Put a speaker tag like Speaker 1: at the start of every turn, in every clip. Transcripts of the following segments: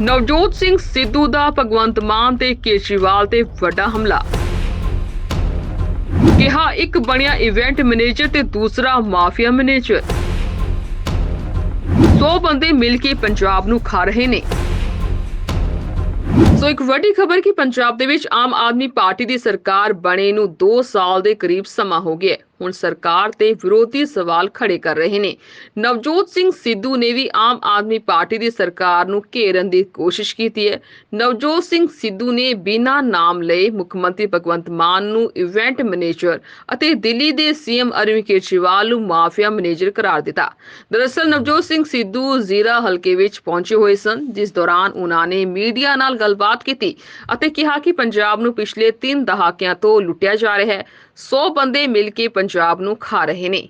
Speaker 1: ਨਵਜੋਤ ਸਿੰਘ ਸਿੱਧੂ ਦਾ ਭਗਵੰਤ ਮਾਨ ਤੇ ਕੇਜਰੀਵਾਲ ਤੇ ਵੱਡਾ ਹਮਲਾ। ਕਿਹਾ, ਇੱਕ ਬਣਿਆ ਇਵੈਂਟ ਮੈਨੇਜਰ ਤੇ ਦੂਸਰਾ ਮਾਫੀਆ ਮੈਨੇਜਰ 100 ਬੰਦੇ ਮਿਲ ਕੇ ਪੰਜਾਬ ਨੂੰ ਖਾ ਰਹੇ ਨੇ। ਸੋ ਇੱਕ ਵੱਡੀ ਖਬਰ ਕਿ ਪੰਜਾਬ ਦੇ ਵਿੱਚ ਆਮ ਆਦਮੀ ਪਾਰਟੀ ਦੀ ਸਰਕਾਰ ਬਣੇ ਨੂੰ 2 ਸਾਲ ਦੇ ਕਰੀਬ ਸਮਾਂ ਹੋ ਗਿਆ ਹੁਣ ਸਰਕਾਰ ਤੇ ਵਿਰੋਧੀ ਸਵਾਲ ਖੜੇ ਕਰ ਰਹੇ ਨੇ। ਨਵਜੋਤ ਸਿੰਘ ਸਿੱਧੂ ਨੇ ਵੀ ਆਮ ਆਦਮੀ ਪਾਰਟੀ ਦੀ ਸਰਕਾਰ ਨੂੰ ਘੇਰਨ ਦੀ ਕੋਸ਼ਿਸ਼ ਕੀਤੀ ਹੈ। ਨਵਜੋਤ ਸਿੰਘ ਸਿੱਧੂ ਨੇ ਬਿਨਾਂ ਨਾਮ ਲਏ ਮੁੱਖ ਮੰਤਰੀ ਭਗਵੰਤ ਮਾਨ ਨੂੰ ਇਵੈਂਟ ਮੈਨੇਜਰ ਅਤੇ ਦਿੱਲੀ ਦੇ ਸੀਐਮ ਅਰਵਿੰਦ ਕੇਜਰੀਵਾਲ ਨੂੰ ਮਾਫੀਆ ਮੈਨੇਜਰ ਕਰਾਰ ਦਿੱਤਾ। ਦਰਅਸਲ ਨਵਜੋਤ ਸਿੰਘ ਸਿੱਧੂ ਜ਼ੀਰਾ ਹਲਕੇ ਵਿੱਚ ਪਹੁੰਚੇ ਹੋਏ ਸਨ, ਜਿਸ ਦੌਰਾਨ ਉਹਨਾਂ ਨੇ ਮੀਡੀਆ ਨਾਲ ਗੱਲਬਾਤ ਕੀਤੀ ਅਤੇ ਕਿਹਾ ਕਿ ਪੰਜਾਬ ਨੂੰ ਪਿਛਲੇ 3 ਦਹਾਕਿਆਂ ਤੋਂ ਲੁੱਟਿਆ ਜਾ ਰਿਹਾ ਹੈ। 100 ਬੰਦੇ ਮਿਲ ਕੇ ਪੰਜਾਬ ਨੂੰ ਖਾ ਰਹੇ ਨੇ।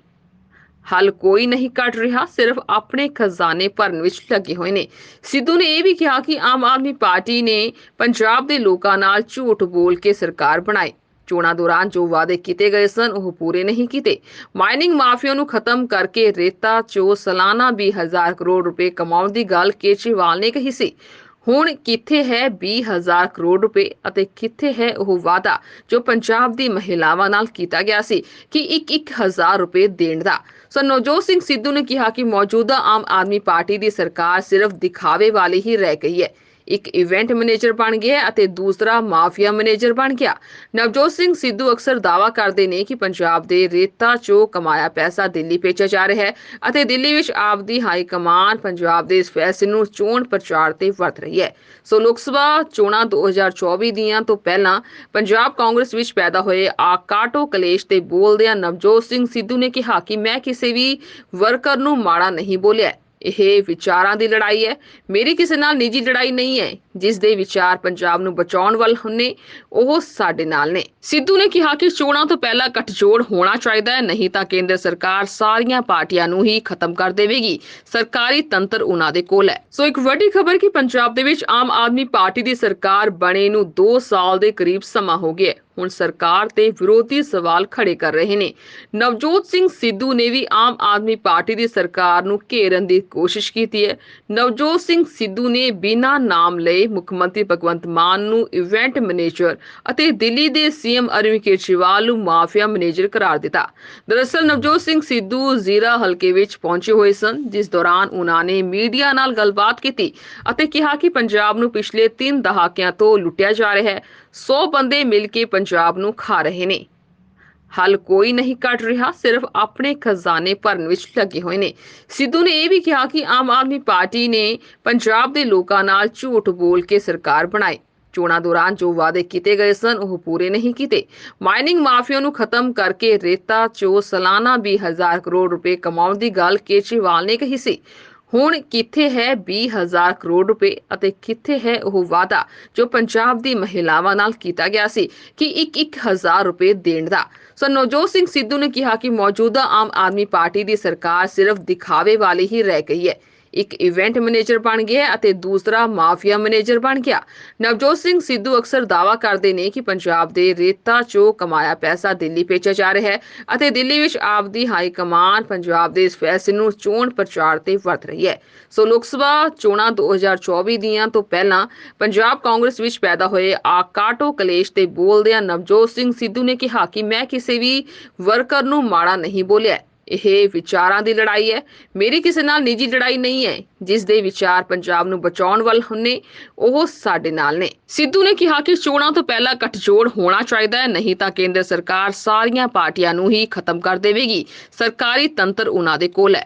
Speaker 1: ਹੱਲ ਕੋਈ ਨਹੀਂ ਕੱਢ ਰਿਹਾ, ਸਿਰਫ ਆਪਣੇ ਖਜ਼ਾਨੇ ਭਰਨ ਵਿੱਚ ਲੱਗੇ ਹੋਏ ਨੇ। ਸਿੱਧੂ ਨੇ ਇਹ ਵੀ ਕਿਹਾ ਕਿ ਆਮ ਆਦਮੀ ਪਾਰਟੀ ਨੇ ਪੰਜਾਬ ਦੇ ਲੋਕਾਂ ਨਾਲ ਝੂਠ ਬੋਲ ਕੇ ਸਰਕਾਰ ਬਣਾਈ। ਚੋਣਾਂ ਦੌਰਾਨ ਜੋ ਵਾਅਦੇ ਕੀਤੇ ਗਏ ਸਨ, ਉਹ ਪੂਰੇ ਨਹੀਂ ਕੀਤੇ। ਮਾਈਨਿੰਗ ਮਾਫੀਆ ਨੂੰ ਖਤਮ ਕਰਕੇ ਰੇਤਾ ਚੋ ਸਾਲਾਨਾ 20000 ਕਰੋੜ ਰੁਪਏ ਕਮਾਉਣ ਦੀ ਗੱਲ ਕੇਜਰੀਵਾਲ ਨੇ ਕਹੀ ਸੀ। ਹੁਣ ਕਿੱਥੇ ਹੈ 20000 ਕਰੋੜ ਰੁਪਏ ਅਤੇ ਕਿੱਥੇ ਹੈ ਉਹ ਵਾਅਦਾ ਜੋ ਪੰਜਾਬ ਦੀ ਮਹਿਲਾਵਾਂ ਨਾਲ ਕੀਤਾ ਗਿਆ ਸੀ ਕਿ ਇੱਕ ਇੱਕ ਹਜ਼ਾਰ ਰੁਪਏ ਦੇਣ ਦਾ। ਸੋ ਨਵਜੋਤ ਸਿੰਘ ਸਿੱਧੂ ਨੇ ਕਿਹਾ ਕਿ ਮੌਜੂਦਾ ਆਮ ਆਦਮੀ ਪਾਰਟੀ ਦੀ ਸਰਕਾਰ ਸਿਰਫ ਦਿਖਾਵੇ ਵਾਲੀ ਹੀ ਰਹਿ ਗਈ ਹੈ। ਇੱਕ ਇਵੈਂਟ ਮੈਨੇਜਰ ਬਣ ਗਿਆ ਅਤੇ ਦੂਸਰਾ ਮਾਫੀਆ ਮੈਨੇਜਰ ਬਣ ਗਿਆ। ਨਵਜੋਤ ਸਿੰਘ ਸਿੱਧੂ ਅਕਸਰ ਦਾਵਾ ਕਰਦੇ ਨੇ ਕਿ ਪੰਜਾਬ ਦੇ ਰੇਤਾ ਚੋਂ ਕਮਾਇਆ ਪੈਸਾ ਦਿੱਲੀ ਭੇਜਿਆ ਜਾ ਰਿਹਾ ਹੈ ਅਤੇ ਦਿੱਲੀ ਵਿੱਚ ਆਪ ਦੀ ਹਾਈ ਕਮਾਨ ਪੰਜਾਬ ਦੇ ਇਸ ਫੈਸਲੇ ਨੂੰ ਚੋਣ ਪ੍ਰਚਾਰ ਤੇ ਵਰਤ ਰਹੀ ਹੈ। ਸੋ ਲੋਕ ਸਭਾ ਚੋਣਾਂ 2024 ਦੀਆਂ ਤੋਂ ਪਹਿਲਾਂ ਪੰਜਾਬ ਕਾਂਗਰਸ ਵਿੱਚ ਪੈਦਾ ਹੋਏ ਆਕਾਟੋ ਕਲੇਸ਼ ਤੇ ਬੋਲਦਿਆਂ ਨਵਜੋਤ ਸਿੰਘ ਸਿੱਧੂ ਨੇ ਕਿਹਾ ਕਿ ਮੈਂ ਕਿਸੇ ਵੀ ਵਰਕਰ ਨੂੰ ਮਾੜਾ ਨਹੀਂ ਬੋਲਿਆ। ਇਹ ਵਿਚਾਰਾਂ ਦੀ ਲੜਾਈ ਹੈ। ਮੇਰੀ ਕਿਸੇ ਨਾਲ ਨਿੱਜੀ ਲੜਾਈ ਨਹੀਂ ਹੈ। ਜਿਸ ਦੇ ਵਿਚਾਰ ਪੰਜਾਬ ਨੂੰ ਬਚਾਉਣ ਵੱਲ ਹੁੰਨੇ, ਉਹ ਸਾਡੇ ਨਾਲ ਨੇ। ਸਿੱਧੂ ਨੇ ਕਿਹਾ ਕਿ ਚੋਣਾਂ ਤੋਂ ਪਹਿਲਾਂ ਗੱਠਜੋੜ ਹੋਣਾ ਚਾਹੀਦਾ ਹੈ, ਨਹੀਂ ਤਾਂ ਕੇਂਦਰ ਸਰਕਾਰ ਸਾਰੀਆਂ ਪਾਰਟੀਆਂ ਨੂੰ ਹੀ ਖਤਮ ਕਰ ਦੇਵੇਗੀ। ਸਰਕਾਰੀ ਤੰਤਰ ਉਹਨਾਂ ਦੇ ਕੋਲ ਹੈ। ਸੋ ਇੱਕ ਵੱਡੀ ਖਬਰ ਕਿ ਪੰਜਾਬ ਦੇ ਵਿੱਚ ਆਮ ਆਦਮੀ ਪਾਰਟੀ ਦੀ ਸਰਕਾਰ ਬਣੇ ਨੂੰ 2 ਸਾਲ ਦੇ ਕਰੀਬ ਸਮਾਂ ਹੋ ਗਿਆ ਹੁਣ ਸਰਕਾਰ ਤੇ ਵਿਰੋਧੀ ਸਵਾਲ ਖੜੇ ਕਰ ਰਹੇ ਨੇ। ਨਵਜੋਤ ਸਿੰਘ ਸਿੱਧੂ ਨੇ ਵੀ ਆਮ ਆਦਮੀ ਪਾਰਟੀ ਦੀ ਸਰਕਾਰ ਨੂੰ ਘੇਰਨ ਦੀ ਕੋਸ਼ਿਸ਼ ਕੀਤੀ ਹੈ। ਨਵਜੋਤ ਸਿੰਘ ਸਿੱਧੂ ਨੇ ਬਿਨਾਂ ਨਾਮ ਲਏ ਮੁੱਖ ਮੰਤਰੀ ਭਗਵੰਤ ਮਾਨ ਨੂੰ ਇਵੈਂਟ ਮੈਨੇਜਰ ਅਤੇ ਦਿੱਲੀ ਦੇ ਸੀਐਮ ਅਰਵਿੰਦ ਕੇਜਰੀਵਾਲ ਨੂੰ ਮਾਫੀਆ ਮੈਨੇਜਰ ਕਰਾਰ ਦਿੱਤਾ। ਦਰਅਸਲ ਨਵਜੋਤ ਸਿੰਘ ਸਿੱਧੂ ਜ਼ੀਰਾ ਹਲਕੇ ਵਿੱਚ ਪਹੁੰਚੇ ਹੋਏ ਸਨ, ਜਿਸ ਦੌਰਾਨ ਉਹਨਾਂ ਨੇ ਮੀਡੀਆ ਨਾਲ ਗੱਲਬਾਤ ਕੀਤੀ ਅਤੇ ਕਿਹਾ ਕਿ ਪੰਜਾਬ ਨੂੰ ਪਿਛਲੇ 3 ਦਹਾਕਿਆਂ ਤੋਂ ਲੁੱਟਿਆ ਜਾ ਰਿਹਾ ਹੈ। 100 ਬੰਦੇ ਮਿਲ ਕੇ ਪੰਜਾਬ ਨੂੰ ਖਾ ਰਹੇ ਨੇ। ਹੱਲ ਕੋਈ ਨਹੀਂ ਕੱਢ ਰਿਹਾ, ਸਿਰਫ ਆਪਣੇ ਖਜ਼ਾਨੇ ਭਰਨ ਵਿੱਚ ਲੱਗੇ ਹੋਏ ਨੇ। ਸਿੱਧੂ ਨੇ ਇਹ ਵੀ ਕਿਹਾ ਕਿ ਆਮ ਆਦਮੀ ਪਾਰਟੀ ਨੇ ਪੰਜਾਬ ਦੇ ਲੋਕਾਂ ਨਾਲ ਝੂਠ ਬੋਲ ਕੇ ਸਰਕਾਰ ਬਣਾਈ। ਚੋਣਾਂ ਦੌਰਾਨ ਜੋ ਵਾਅਦੇ ਕੀਤੇ ਗਏ ਸਨ, ਉਹ ਪੂਰੇ ਨਹੀਂ ਕੀਤੇ। ਮਾਈਨਿੰਗ ਮਾਫੀਆ ਨੂੰ ਖਤਮ ਕਰਕੇ ਰੇਤਾ ਚੋ ਸਾਲਾਨਾ 20000 ਕਰੋੜ ਰੁਪਏ ਕਮਾਉਣ ਦੀ ਗੱਲ ਕੇਜਰੀਵਾਲ ਨੇ ਕਹੀ ਸੀ। ਹੁਣ ਕਿੱਥੇ ਹੈ 20000 ਕਰੋੜ ਰੁਪਏ ਅਤੇ ਕਿੱਥੇ ਹੈ ਉਹ ਵਾਅਦਾ ਜੋ ਪੰਜਾਬ ਦੀ ਮਹਿਲਾਵਾਂ ਨਾਲ ਕੀਤਾ ਗਿਆ ਸੀ ਕਿ ਇੱਕ ਇੱਕ ਹਜ਼ਾਰ ਰੁਪਏ ਦੇਣ ਦਾ। ਸੋ ਨਵਜੋਤ ਸਿੰਘ ਸਿੱਧੂ ਨੇ ਕਿਹਾ ਕਿ ਮੌਜੂਦਾ ਆਮ ਆਦਮੀ ਪਾਰਟੀ ਦੀ ਸਰਕਾਰ ਸਿਰਫ ਦਿਖਾਵੇ ਵਾਲੀ ਹੀ ਰਹਿ ਗਈ ਹੈ। ਇੱਕ ਇਵੈਂਟ ਮੈਨੇਜਰ ਬਣ ਗਿਆ ਅਤੇ ਦੂਸਰਾ ਮਾਫੀਆ ਮੈਨੇਜਰ ਬਣ ਗਿਆ। ਨਵਜੋਤ ਸਿੰਘ ਸਿੱਧੂ ਅਕਸਰ ਦਾਵਾ ਕਰਦੇ ਨੇ ਕਿ ਪੰਜਾਬ ਦੇ ਰੇਤਾ ਚੋਂ ਕਮਾਇਆ ਪੈਸਾ ਦਿੱਲੀ ਭੇਜਿਆ ਜਾ ਰਿਹਾ ਹੈ ਅਤੇ ਦਿੱਲੀ ਵਿੱਚ ਆਪ ਦੀ ਹਾਈ ਕਮਾਨ ਪੰਜਾਬ ਦੇ ਇਸ ਫੈਸਲੇ ਨੂੰ ਚੋਣ ਪ੍ਰਚਾਰ ਤੇ ਵਰਤ ਰਹੀ ਹੈ। ਸੋ ਲੋਕ ਸਭਾ ਚੋਣਾਂ 2024 ਦੀਆਂ ਤੋਂ ਪਹਿਲਾਂ ਪੰਜਾਬ ਕਾਂਗਰਸ ਵਿੱਚ ਪੈਦਾ ਹੋਏ ਆਕਾਟੋ ਕਲੇਸ਼ ਤੇ ਬੋਲਦਿਆਂ ਨਵਜੋਤ ਸਿੰਘ ਸਿੱਧੂ ਨੇ ਕਿਹਾ ਕਿ ਮੈਂ ਕਿਸੇ ਵੀ ਵਰਕਰ ਨੂੰ ਮਾੜਾ ਨਹੀਂ ਬੋਲਿਆ। ਇਹ ਵਿਚਾਰਾਂ ਦੀ ਲੜਾਈ ਹੈ। ਮੇਰੀ ਕਿਸੇ ਨਾਲ ਨਿੱਜੀ ਲੜਾਈ ਨਹੀਂ ਹੈ। ਜਿਸ ਦੇ ਵਿਚਾਰ ਪੰਜਾਬ ਨੂੰ ਬਚਾਉਣ ਵੱਲ ਹੁੰਨੇ, ਉਹ ਸਾਡੇ ਨਾਲ ਨੇ। ਸਿੱਧੂ ਨੇ ਕਿਹਾ ਕਿ ਚੋਣਾਂ ਤੋਂ ਪਹਿਲਾਂ ਗੱਠਜੋੜ ਹੋਣਾ ਚਾਹੀਦਾ ਹੈ, ਨਹੀਂ ਤਾਂ ਕੇਂਦਰ ਸਰਕਾਰ ਸਾਰੀਆਂ ਪਾਰਟੀਆਂ ਨੂੰ ਹੀ ਖਤਮ ਕਰ ਦੇਵੇਗੀ। ਸਰਕਾਰੀ ਤੰਤਰ ਉਹਨਾਂ ਦੇ ਕੋਲ ਹੈ।